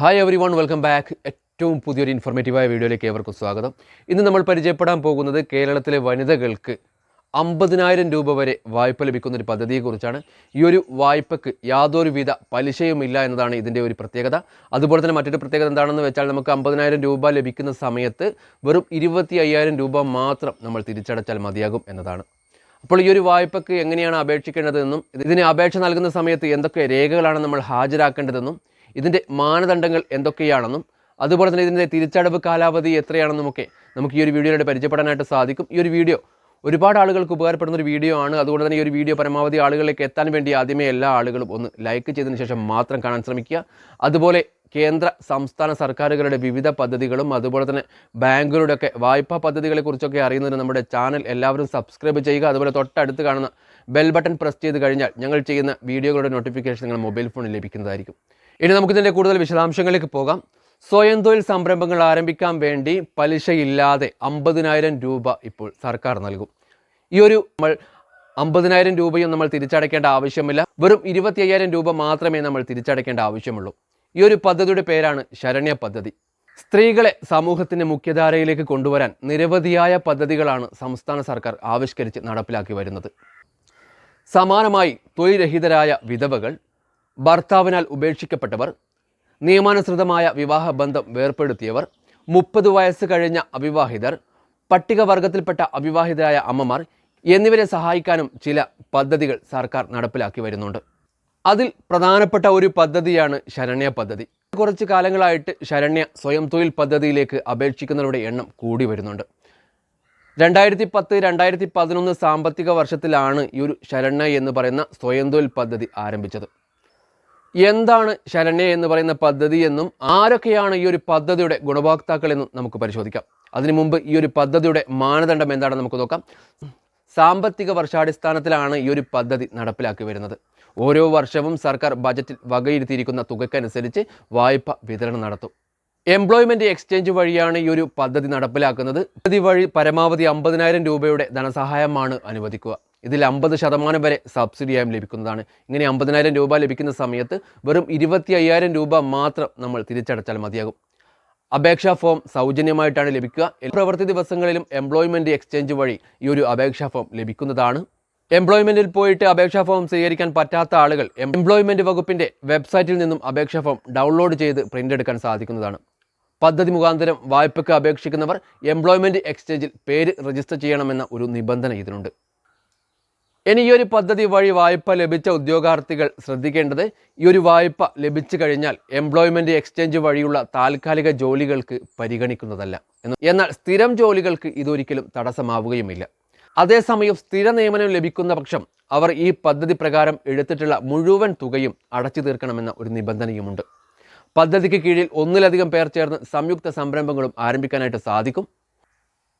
Hi everyone welcome back ഏറ്റവും പുതിയൊരു ഇൻഫോർമേറ്റീവായ വീഡിയോയിലേക്ക് ഏവർക്കും സ്വാഗതം. ഇന്ന് നമ്മൾ പരിചയപ്പെടാൻ പോകുന്നത് കേരളത്തിലെ വനിതകൾക്ക് അമ്പതിനായിരം രൂപ വരെ വായ്പ ലഭിക്കുന്ന ഒരു പദ്ധതിയെക്കുറിച്ചാണ്. ഈ ഒരു വായ്പയ്ക്ക് യാതൊരുവിധ പലിശയുമില്ല എന്നതാണ് ഇതിന്റെ ഒരു പ്രത്യേകത. അതുപോലെ തന്നെ മറ്റൊരു പ്രത്യേകത എന്താണെന്ന് വെച്ചാൽ നമുക്ക് അമ്പതിനായിരം രൂപ ലഭിക്കുന്ന സമയത്ത് വെറും ഇരുപത്തി അയ്യായിരം രൂപ മാത്രം നമ്മൾ തിരിച്ചടച്ചാൽ മതിയാകും എന്നതാണ്. അപ്പോൾ ഈ ഒരു വായ്പയ്ക്ക് എങ്ങനെയാണ് അപേക്ഷിക്കേണ്ടതെന്നും ഇതിന് അപേക്ഷ നൽകുന്ന സമയത്ത് എന്തൊക്കെ രേഖകളാണ് നമ്മൾ ഹാജരാക്കേണ്ടതെന്നും ഇതിന്റെ മാനദണ്ഡങ്ങൾ എന്തൊക്കെയാണെന്നും അതുപോലെ തന്നെ ഇതിന്റെ തിരിച്ചടവ് കാലാവധി എത്രയാണെന്നുമൊക്കെ നമുക്ക് ഈ ഒരു വീഡിയോയിലൂടെ പരിചയപ്പെടാനായിട്ട് സാധിക്കും. ഈ ഒരു വീഡിയോ ഒരുപാട് ആളുകൾക്ക് ഉപകാരപ്പെടുന്ന ഒരു വീഡിയോ ആണ്. അതുകൊണ്ട് തന്നെ ഈ ഒരു വീഡിയോ പരമാവധി ആളുകളിലേക്ക് എത്താൻ വേണ്ടി ആദ്യമേ എല്ലാ ആളുകളും ഒന്ന് ലൈക്ക് ചെയ്തതിന് ശേഷം മാത്രം കാണാൻ ശ്രമിക്കുക. അതുപോലെ കേന്ദ്ര സംസ്ഥാന സർക്കാരുകളുടെ വിവിധ പദ്ധതികളും അതുപോലെ തന്നെ ബാങ്കുകളുടെയൊക്കെ വായ്പാ പദ്ധതികളെക്കുറിച്ചൊക്കെ അറിയുന്നതിന് നമ്മുടെ ചാനൽ എല്ലാവരും സബ്സ്ക്രൈബ് ചെയ്യുക. അതുപോലെ തൊട്ടടുത്ത് കാണുന്ന ബെൽ ബട്ടൺ പ്രസ് ചെയ്ത് കഴിഞ്ഞാൽ ഞങ്ങൾ ചെയ്യുന്ന വീഡിയോകളുടെ നോട്ടിഫിക്കേഷൻ നിങ്ങൾ മൊബൈൽ ഫോണിൽ ലഭിക്കുന്നതായിരിക്കും. ഇനി നമുക്കിതിന്റെ കൂടുതൽ വിശദാംശങ്ങളിലേക്ക് പോകാം. സ്വയം തൊഴിൽ സംരംഭങ്ങൾ ആരംഭിക്കാൻ വേണ്ടി പലിശയില്ലാതെ അമ്പതിനായിരം രൂപ ഇപ്പോൾ സർക്കാർ നൽകും. ഈ ഒരു നമ്മൾ അമ്പതിനായിരം രൂപയും നമ്മൾ തിരിച്ചടയ്ക്കേണ്ട ആവശ്യമില്ല. വെറും ഇരുപത്തി അയ്യായിരം രൂപ മാത്രമേ നമ്മൾ തിരിച്ചടയ്ക്കേണ്ട ആവശ്യമുള്ളൂ. ഈ ഒരു പദ്ധതിയുടെ പേരാണ് ശരണ്യ പദ്ധതി. സ്ത്രീകളെ സമൂഹത്തിന്റെ മുഖ്യധാരയിലേക്ക് കൊണ്ടുവരാൻ നിരവധിയായ പദ്ധതികളാണ് സംസ്ഥാന സർക്കാർ ആവിഷ്കരിച്ച് നടപ്പിലാക്കി വരുന്നത്. സമാനമായി തൊഴിൽരഹിതരായ വിധവകൾ ഭർത്താവിനാൽ ഉപേക്ഷിക്കപ്പെട്ടവർ നിയമാനുസൃതമായ വിവാഹബന്ധം വേർപ്പെടുത്തിയവർ മുപ്പത് വയസ്സ് കഴിഞ്ഞ അവിവാഹിതർ പട്ടികവർഗത്തിൽപ്പെട്ട അവിവാഹിതരായ അമ്മമാർ എന്നിവരെ സഹായിക്കാനും ചില പദ്ധതികൾ സർക്കാർ നടപ്പിലാക്കി വരുന്നുണ്ട്. അതിൽ പ്രധാനപ്പെട്ട ഒരു പദ്ധതിയാണ് ശരണ്യ പദ്ധതി. കുറച്ച് കാലങ്ങളായിട്ട് ശരണ്യ സ്വയം തൊഴിൽ പദ്ധതിയിലേക്ക് അപേക്ഷിക്കുന്നവരുടെ എണ്ണം കൂടി വരുന്നുണ്ട്. രണ്ടായിരത്തി പത്ത് രണ്ടായിരത്തി പതിനൊന്ന് സാമ്പത്തിക വർഷത്തിലാണ് ഈ ഒരു ശരണ്യ എന്ന് പറയുന്ന സ്വയം തൊഴിൽ പദ്ധതി ആരംഭിച്ചത്. എന്താണ് ശരണ്യ എന്ന് പറയുന്ന പദ്ധതി എന്നും ആരൊക്കെയാണ് ഈ ഒരു പദ്ധതിയുടെ ഗുണഭോക്താക്കൾ എന്നും നമുക്ക് പരിശോധിക്കാം. അതിനു മുമ്പ് ഈ ഒരു പദ്ധതിയുടെ മാനദണ്ഡം എന്താണെന്ന് നമുക്ക് നോക്കാം. സാമ്പത്തിക വർഷാടിസ്ഥാനത്തിലാണ് ഈ ഒരു പദ്ധതി നടപ്പിലാക്കി വരുന്നത്. ഓരോ വർഷവും സർക്കാർ ബജറ്റിൽ വകയിരുത്തിയിരിക്കുന്ന തുകയ്ക്കനുസരിച്ച് വായ്പ വിതരണം നടത്തും. എംപ്ലോയ്മെന്റ് എക്സ്ചേഞ്ച് വഴിയാണ് ഈ ഒരു പദ്ധതി നടപ്പിലാക്കുന്നത്. പദ്ധതി വഴി പരമാവധി അമ്പതിനായിരം രൂപയുടെ ധനസഹായമാണ് അനുവദിക്കുക. ഇതിൽ അമ്പത് ശതമാനം വരെ സബ്സിഡിയായും ലഭിക്കുന്നതാണ്. ഇങ്ങനെ അമ്പതിനായിരം രൂപ ലഭിക്കുന്ന സമയത്ത് വെറും ഇരുപത്തി അയ്യായിരം രൂപ മാത്രം നമ്മൾ തിരിച്ചടച്ചാൽ മതിയാകും. അപേക്ഷാ ഫോം സൗജന്യമായിട്ടാണ് ലഭിക്കുക. പ്രവൃത്തി ദിവസങ്ങളിലും എംപ്ലോയ്മെന്റ് എക്സ്ചേഞ്ച് വഴി ഈ ഒരു അപേക്ഷാ ഫോം ലഭിക്കുന്നതാണ്. എംപ്ലോയ്മെന്റിൽ പോയിട്ട് അപേക്ഷാ ഫോം സ്വീകരിക്കാൻ പറ്റാത്ത ആളുകൾ എംപ്ലോയ്മെന്റ് വകുപ്പിന്റെ വെബ്സൈറ്റിൽ നിന്നും അപേക്ഷാ ഫോം ഡൗൺലോഡ് ചെയ്ത് പ്രിന്റ് എടുക്കാൻ സാധിക്കുന്നതാണ്. പദ്ധതി മുഖാന്തരം വായ്പയ്ക്ക് അപേക്ഷിക്കുന്നവർ എംപ്ലോയ്മെന്റ് എക്സ്ചേഞ്ചിൽ പേര് രജിസ്റ്റർ ചെയ്യണമെന്ന ഒരു നിബന്ധന ഇതിനുണ്ട്. ഇനി ഈ ഒരു പദ്ധതി വഴി വായ്പ ലഭിച്ച ഉദ്യോഗാർത്ഥികൾ ശ്രദ്ധിക്കേണ്ടത് ഈ ഒരു വായ്പ ലഭിച്ചു കഴിഞ്ഞാൽ എംപ്ലോയ്മെന്റ് എക്സ്ചേഞ്ച് വഴിയുള്ള താൽക്കാലിക ജോലികൾക്ക് പരിഗണിക്കുന്നതല്ല. എന്ന് എന്നാൽ സ്ഥിരം ജോലികൾക്ക് ഇതൊരിക്കലും തടസ്സമാവുകയുമില്ല. അതേസമയം സ്ഥിര നിയമനം ലഭിക്കുന്ന പക്ഷം അവർ ഈ പദ്ധതി പ്രകാരം എടുത്തിട്ടുള്ള മുഴുവൻ തുകയും അടച്ചു തീർക്കണമെന്ന ഒരു നിബന്ധനയുമുണ്ട്. പദ്ധതിക്ക് കീഴിൽ ഒന്നിലധികം പേർ ചേർന്ന് സംയുക്ത സംരംഭങ്ങളും ആരംഭിക്കാനായിട്ട് സാധിക്കും.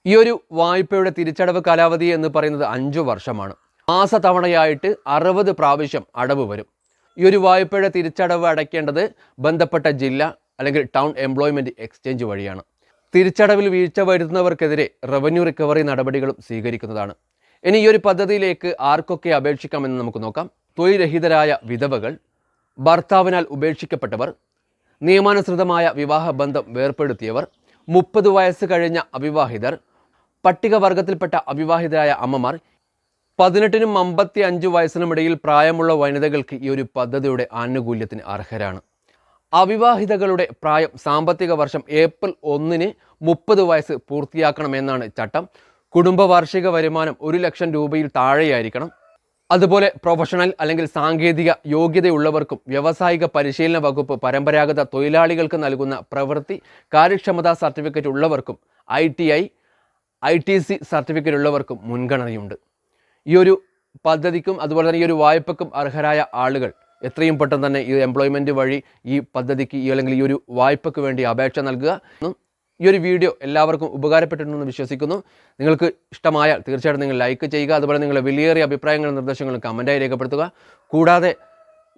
ഈ ഒരു വായ്പയുടെ തിരിച്ചടവ് കാലാവധി എന്ന് പറയുന്നത് അഞ്ചു വർഷമാണ്. മാസതവണയായിട്ട് അറുപത് പ്രാവശ്യം അടവ് വരും. ഈ ഒരു വായ്പയുടെ തിരിച്ചടവ് അടയ്ക്കേണ്ടത് ബന്ധപ്പെട്ട ജില്ല അല്ലെങ്കിൽ ടൗൺ എംപ്ലോയ്മെന്റ് എക്സ്ചേഞ്ച് വഴിയാണ്. തിരിച്ചടവിൽ വീഴ്ച വരുത്തുന്നവർക്കെതിരെ റവന്യൂ റിക്കവറി നടപടികളും സ്വീകരിക്കുന്നതാണ്. ഇനി ഈ ഒരു പദ്ധതിയിലേക്ക് ആർക്കൊക്കെ അപേക്ഷിക്കാമെന്ന് നമുക്ക് നോക്കാം. തൊഴിൽരഹിതരായ വിധവകൾ ഭർത്താവിനാൽ ഉപേക്ഷിക്കപ്പെട്ടവർ നിയമാനുസൃതമായ വിവാഹബന്ധം വേർപ്പെടുത്തിയവർ മുപ്പത് വയസ്സ് കഴിഞ്ഞ അവിവാഹിതർ പട്ടികവർഗത്തിൽപ്പെട്ട അവിവാഹിതരായ അമ്മമാർ പതിനെട്ടിനും അമ്പത്തി അഞ്ച് വയസ്സിനും ഇടയിൽ പ്രായമുള്ള വനിതകൾക്ക് ഈ ഒരു പദ്ധതിയുടെ ആനുകൂല്യത്തിന് അർഹരാണ്. അവിവാഹിതകളുടെ പ്രായം സാമ്പത്തിക വർഷം ഏപ്രിൽ ഒന്നിന് മുപ്പത് വയസ്സ് പൂർത്തിയാക്കണമെന്നാണ് ചട്ടം. കുടുംബ വാർഷിക വരുമാനം ഒരു ലക്ഷം രൂപയിൽ താഴെയായിരിക്കണം. അതുപോലെ പ്രൊഫഷണൽ അല്ലെങ്കിൽ സാങ്കേതിക യോഗ്യതയുള്ളവർക്കും വ്യാവസായിക പരിശീലന വകുപ്പ് പരമ്പരാഗത തൊഴിലാളികൾക്ക് നൽകുന്ന പ്രവൃത്തി കാര്യക്ഷമതാ സർട്ടിഫിക്കറ്റ് ഉള്ളവർക്കും I T I I T C certificate ഉള്ളവർക്കും മുൻഗണനയുണ്ട്. ഈ ഒരു പദ്ധതിക്കും അതുപോലെ തന്നെ ഈ ഒരു വായ്പക്കും അർഹരായ ആളുകൾ എത്രയും പെട്ടെന്ന് തന്നെ ഈ എംപ്ലോയ്മെന്റ് വഴി ഈ പദ്ധതിക്ക് ഈ അല്ലെങ്കിൽ ഈ ഒരു വായ്പയ്ക്ക് വേണ്ടി അപേക്ഷ നൽകുക. ഈ ഒരു വീഡിയോ എല്ലാവർക്കും ഉപകാരപ്പെട്ടിട്ടുണ്ടെന്ന് വിശ്വസിക്കുന്നു. നിങ്ങൾക്ക് ഇഷ്ടമായാൽ തീർച്ചയായിട്ടും നിങ്ങൾ ലൈക്ക് ചെയ്യുക. അതുപോലെ നിങ്ങളുടെ വിലയേറിയ അഭിപ്രായങ്ങളും നിർദ്ദേശങ്ങളും കമന്റായി രേഖപ്പെടുത്തുക. കൂടാതെ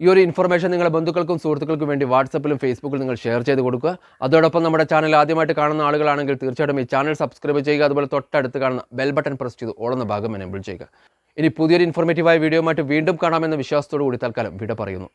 ഈ ഒരു ഇൻഫർമേഷൻ നിങ്ങളുടെ ബന്ധുക്കൾക്കും സുഹൃത്തുക്കൾക്കും വേണ്ടി വാട്സപ്പിലും ഫേസ്ബുക്കിലും നിങ്ങൾ ഷെയർ ചെയ്ത് കൊടുക്കുക. അതോടൊപ്പം നമ്മുടെ ചാനൽ ആദ്യമായിട്ട് കാണുന്ന ആളുകളാണെങ്കിൽ തീർച്ചയായിട്ടും ഈ ചാനൽ സബ്സ്ക്രൈബ് ചെയ്യുക. അതുപോലെ തൊട്ടടുത്ത് കാണുന്ന ബെൽ ബട്ടൺ പ്രസ് ചെയ്ത് ഓളുന്ന ഭാഗം എനേബിൾ ചെയ്യുക. ഇനി പുതിയൊരു ഇൻഫോർമേറ്റീവായ വീഡിയോയുമായിട്ട് വീണ്ടും കാണാമെന്ന വിശ്വാസത്തോടു കൂടി തൽക്കാലം വിട പറയുന്നു.